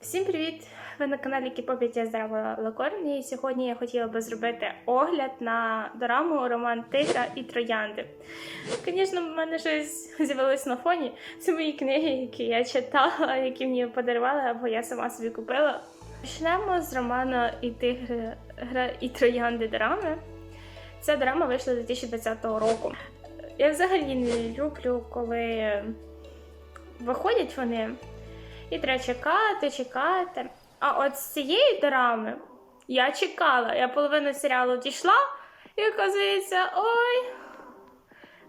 Всім привіт! Ви на каналі Кіпопіття Здрава Лакорні. І сьогодні я хотіла би зробити огляд на дораму Роман Тигра і Троянди. Звісно, в мене щось з'явилось на фоні. Це мої книги, які я читала, які мені подарували, або я сама собі купила. Почнемо з роману і Тигра і Троянди Дорами. Ця драма вийшла 2020 року. Я взагалі не люблю, коли виходять вони. І треба чекати, чекати. А от з цієї драми я чекала. Я половину серіалу дійшла, і оказується, ой,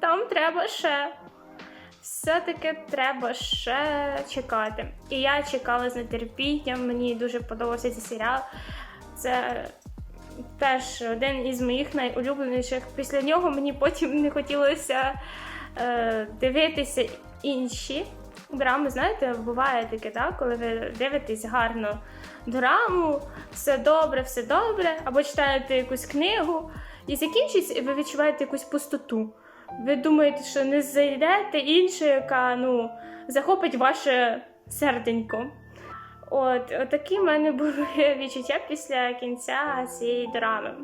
там треба ще. Все-таки треба ще чекати. І я чекала з нетерпінням, мені дуже подобався цей серіал. Це теж один із моїх найулюбленіших. Після нього мені потім не хотілося е, дивитися інші драми. Знаєте, буває таке, так? коли ви дивитесь гарно драму, все добре, все добре, або читаєте якусь книгу, і закінчується, і ви відчуваєте якусь пустоту. Ви думаєте, що не знайдете іншу, яка ну, захопить ваше серденько. От, от в мене були відчуття після кінця цієї драми.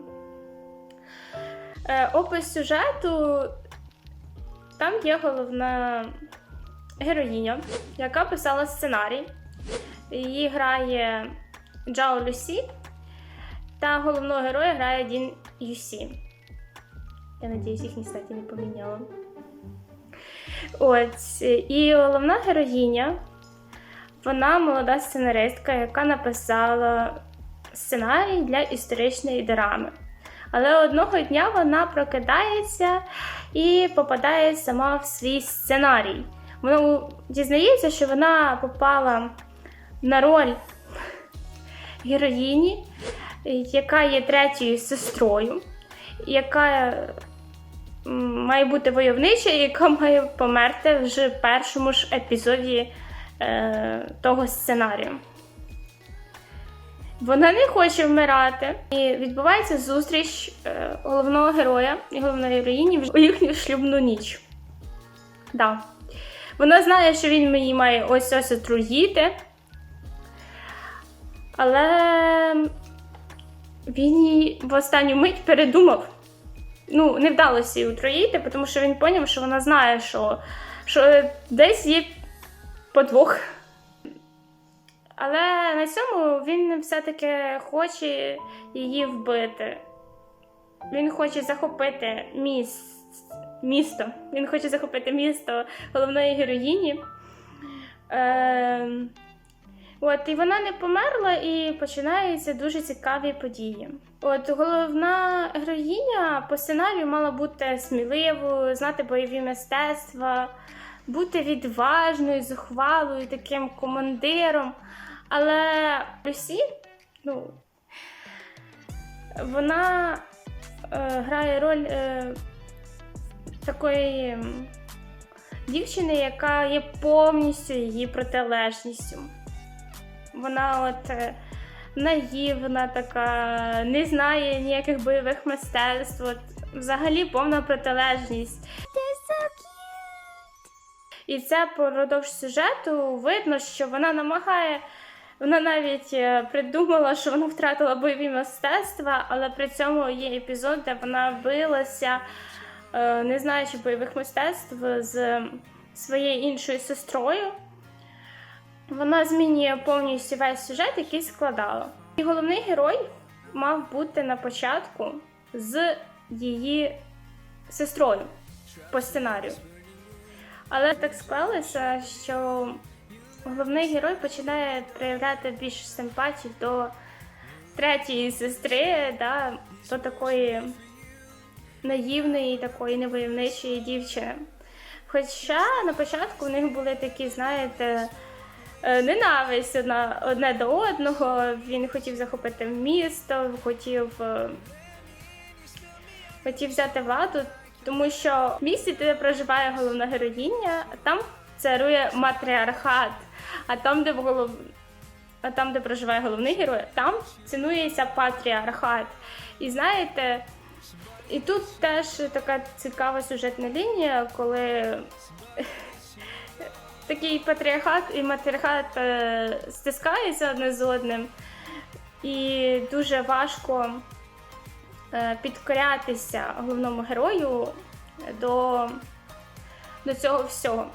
Е, опис сюжету там є головна героїня, яка писала сценарій. Її грає Джао Люсі, та головного героя грає Дін Юсі. Я надіюсь, їхні статі не поміняла. От, і головна героїня, вона молода сценаристка, яка написала сценарій для історичної драми. Але одного дня вона прокидається і попадає сама в свій сценарій. Вона дізнається, що вона попала на роль героїні, яка є третьою сестрою, яка має бути войовнича, яка має померти вже в першому ж епізоді е, того сценарію. Вона не хоче вмирати. І відбувається зустріч е, головного героя і головної героїні у їхню шлюбну ніч. Да. Вона знає, що він її має ось ось отруїти. Але він її в останню мить передумав. Ну, не вдалося її отруїти, тому що він зрозумів, що вона знає, що, що десь є подвох. Але на цьому він все-таки хоче її вбити. Він хоче захопити міст, місто. Він хоче захопити місто головної героїні. Е, от, І вона не померла, і починаються дуже цікаві події. От Головна героїня по сценарію мала бути сміливою, знати бойові мистецтва, бути відважною, зухвалою, таким командиром. Але Люсі, ну, вона е, грає роль е, такої дівчини, яка є повністю її протилежністю. Вона от е, наївна, така, не знає ніяких бойових мистецтв. От, взагалі повна протилежність. І це продовж сюжету видно, що вона намагає. Вона навіть е, придумала, що вона втратила бойові мистецтва, але при цьому є епізод, де вона билася, не знаючи бойових мистецтв з своєю іншою сестрою. Вона змінює повністю весь сюжет, який складала. І головний герой мав бути на початку з її сестрою по сценарію. Але так склалося, що головний герой починає проявляти більш симпатії до третьої сестри, да, до такої наївної, такої невойовничої дівчини. Хоча на початку в них були такі, знаєте, е, ненависть одна, одне до одного. Він хотів захопити місто, хотів, е, хотів взяти владу, тому що в місті, де проживає головна героїня, там царує матріархат. А там, де голов... а там, де проживає головний герой, там цінується патріархат. І знаєте, і тут теж така цікава сюжетна лінія, коли такий патріархат і матріархат е, стискаються одне з одним, і дуже важко е, підкорятися головному герою до, до цього всього.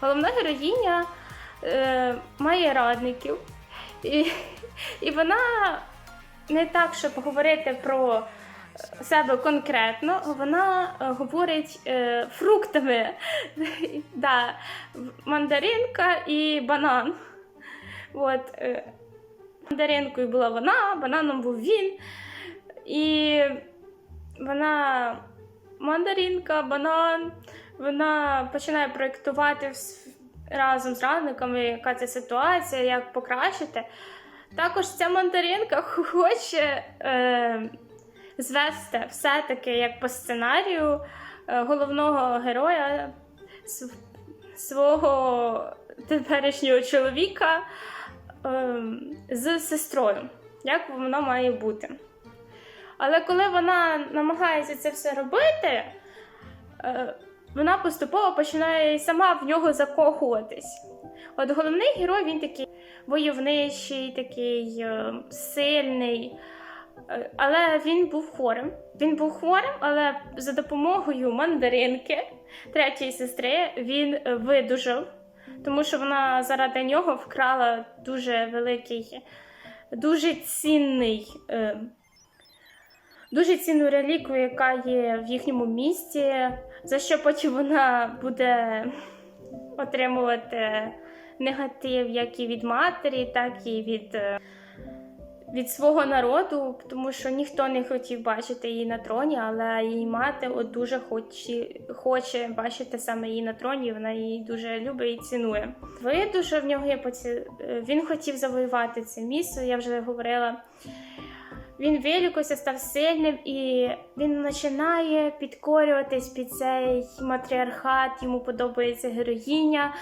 Головна героїня е, має радників, і, і вона не так, щоб говорити про себе конкретно, вона е, говорить е, фруктами. да, мандаринка і банан. От, е, мандаринкою була вона, бананом був він. І вона мандаринка, банан. Вона починає проєктувати разом з радниками, яка це ситуація, як покращити. Також ця мандаринка хоче е, звести все-таки як по сценарію е, головного героя свого теперішнього чоловіка е, з сестрою, як воно має бути. Але коли вона намагається це все робити, е, вона поступово починає сама в нього закохуватись. От головний герой він такий войовничий, такий е, сильний. Е, Але він був хворим. Він був хворим, але за допомогою мандаринки, третьої сестри, він е, видужав, тому що вона заради нього вкрала дуже великий, дуже цінний. е, Дуже цінну реліквію, яка є в їхньому місті, за що потім вона буде отримувати негатив як і від матері, так і від, від свого народу, тому що ніхто не хотів бачити її на троні, але її мати от дуже хоче, хоче бачити саме її на троні. Вона її дуже любить і цінує. Видуже в нього є поці... е, він хотів завоювати це місце, я вже говорила. Він вилікувався, став сильним, і він починає підкорюватись під цей матріархат. Йому подобається героїня,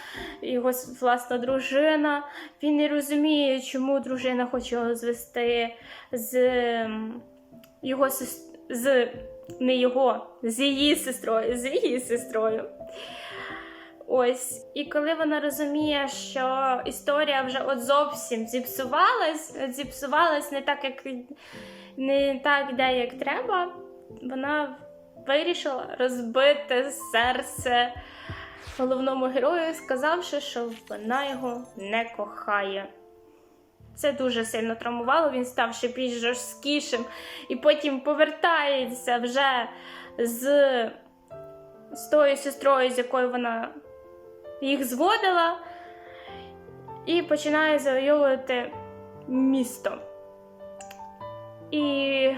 його власна дружина. Він не розуміє, чому дружина хоче його звести з ем, його з не його, з її сестрою, з її сестрою. Ось, і коли вона розуміє, що історія вже от зовсім зіпсувалась, зіпсувалась не так, як не так, де як треба, вона вирішила розбити серце головному герою, сказавши, що вона його не кохає. Це дуже сильно травмувало, він став ще більш жорсткішим, і потім повертається вже з, з тою сестрою, з якою вона їх зводила, і починає завойовувати місто. І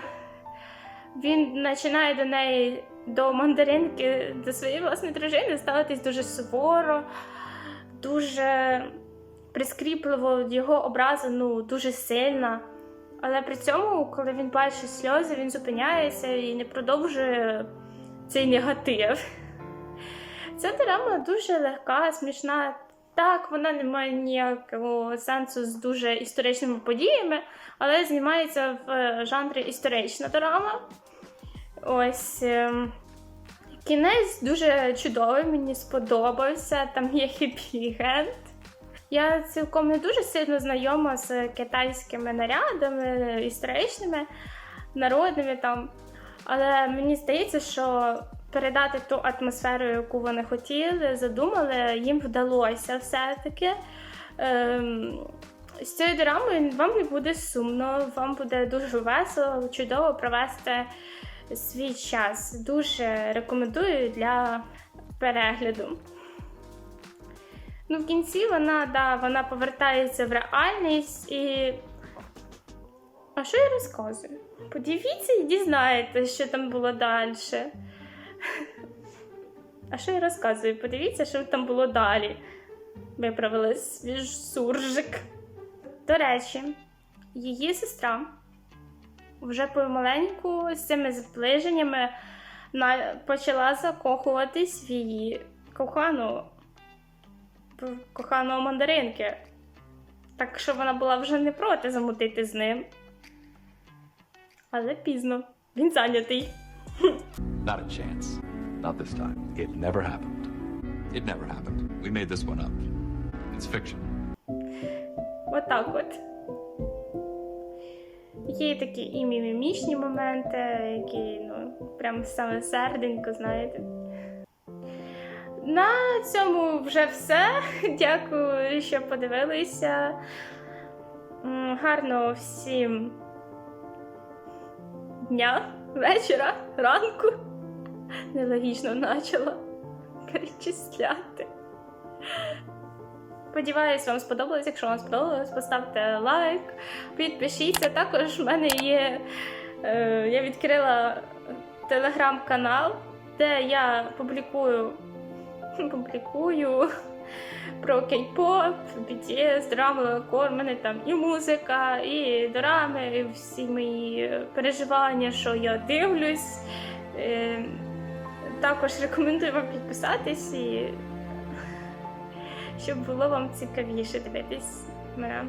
він починає до неї, до мандаринки, до своєї власної дружини ставитись дуже суворо, дуже прискріпливо його образа ну, дуже сильна. Але при цьому, коли він бачить сльози, він зупиняється і не продовжує цей негатив. Ця драма дуже легка, смішна. Так, вона не має ніякого сенсу з дуже історичними подіями, але знімається в е, жанрі історична драма. Ось. ем, Кінець дуже чудовий, мені сподобався. Там є хеппі-енд. Я цілком не дуже сильно знайома з китайськими нарядами, історичними, народними там. Але мені здається, що передати ту атмосферу, яку вони хотіли, задумали, їм вдалося все-таки. Ем, з цією драмою вам не буде сумно, вам буде дуже весело, чудово провести свій час. Дуже рекомендую для перегляду. Ну, в кінці вона, да, вона повертається в реальність і. А що я розказую? Подивіться і дізнаєтесь, що там було далі. А що я розказую? Подивіться, що там було далі. Виправили свіж суржик. До речі, її сестра вже помаленьку з цими зближеннями почала закохуватись в її кохану, коханого мандаринки. Так що вона була вже не проти замутити з ним. Але пізно. Він зайнятий. Not a chance. Not this time. It never happened. It never happened. We made this one up. It's fiction. Отак от. Є такі і мімімічні моменти, які, ну, прям саме серденько, знаєте. На цьому вже все. Дякую, що подивилися. Гарного всім дня, вечора, ранку. Нелогічно почала перечисляти. Сподіваюсь, вам сподобалось. Якщо вам сподобалось, поставте лайк, підпишіться. Також в мене є. Е, я відкрила телеграм-канал, де я публікую, публікую про кей-поп, BTS, драми, мене там і музика, і дорами, і всі мої переживання, що я дивлюсь. Е, також рекомендую вам підписатись і щоб було вам цікавіше дивитись мене.